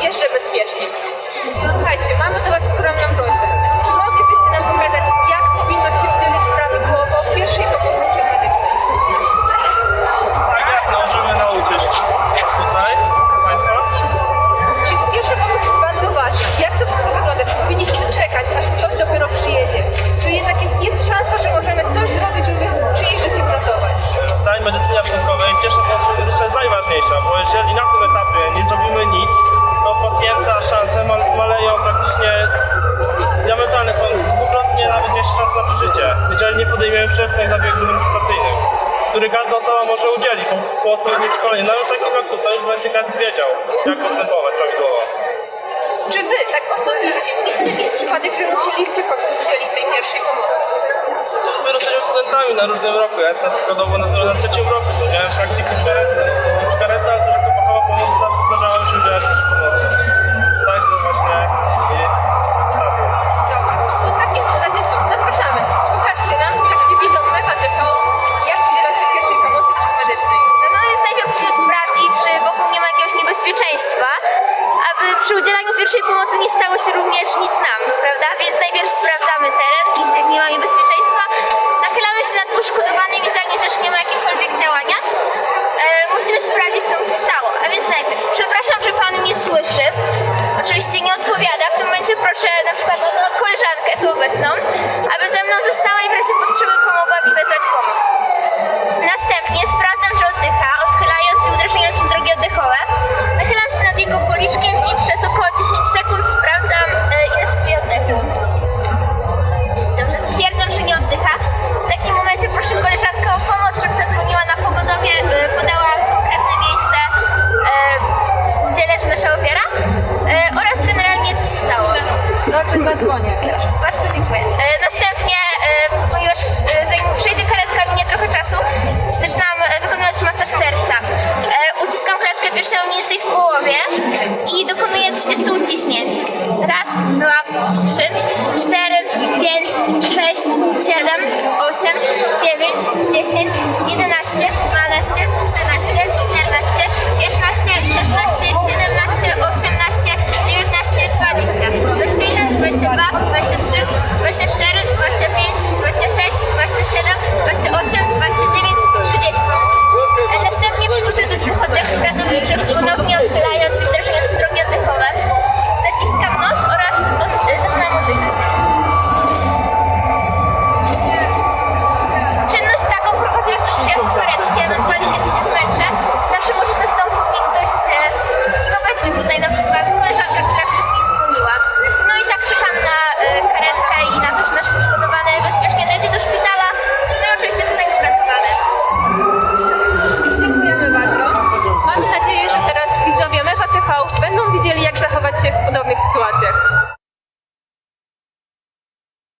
programu Jeżdżę bezpiecznie. Słuchajcie, mamy do Was ogromną prośbę. Czy moglibyście nam pogadać, jak powinno się udzielić prawidłowo pierwszej pomocy przedmedycznej? Tak, jasne, możemy nauczyć. Tutaj, Państwa? Czy pierwsza pomoc jest bardzo ważna? Jak to wszystko wygląda? Czy powinniśmy czekać, aż ktoś dopiero przyjedzie? Czy jednak jest, jest szansa, że możemy coś zrobić, żeby czyjeś życie uratować? W całej medycynie ratunkowej pierwsza pomoc medyczna jest najważniejsza, bo jeżeli na tym etapie nie zrobimy nic, szanse mal maleją praktycznie diametralne są dwukrotnie nawet większe szanse na przeżycie, jeżeli nie podejmiemy wczesnych zabiegów resuscytacyjnych, który każda osoba może udzielić po, po odpowiednim szkoleniu. Nawet takim jak tutaj już będzie każdy wiedział, jak postępować prawidłowo. Czy Wy, tak osobiście, mieliście jakiś przypadek, że musieliście komuś udzielić tej pierwszej pomocy? My jesteśmy studentami na różnym roku. Ja jestem przykładowo na, na trzecim roku. to Miałem praktyki w pierwszej pomocy nie stało się również nic nam, prawda? Więc najpierw sprawdzamy teren, gdzie nie ma niebezpieczeństwa, nachylamy się nad poszkodowanym i zanim zaczniemy jakiekolwiek działania, e, musimy sprawdzić, co mu się stało. A więc najpierw, przepraszam, czy pan mnie słyszy? Oczywiście nie odpowiada. W tym momencie proszę na przykład koleżankę tu obecną, aby ze mną została i w razie potrzeby pomogła mi wezwać pomoc. Następnie sprawdzam, czy oddycha, odchylając i uderzając mu drogi oddechowe. Nachylam się nad jego policzkiem i przez około 10 sekund sprawdzam, e, ile słupuje oddechu. Dobrze, stwierdzam, że nie oddycha. W takim momencie proszę koleżankę o pomoc, żeby zadzwoniła na pogodowie, e, podała konkretne miejsce, e, gdzie leży nasza ofiara oraz generalnie co się stało. Dobrze, zadzwonię. Bardzo dziękuję. Następnie, ponieważ zanim przejdzie karetka, minie trochę czasu, zaczynam wykonywać masaż serca zawiesza mniej więcej w połowie i dokonuje 30 uciśnięć. Raz, dwa, trzy, cztery, pięć, sześć, siedem, osiem, dziewięć, dziesięć, jedenaście, dwanaście, trzynaście, czternaście, piętnaście, szesnaście, siedemnaście.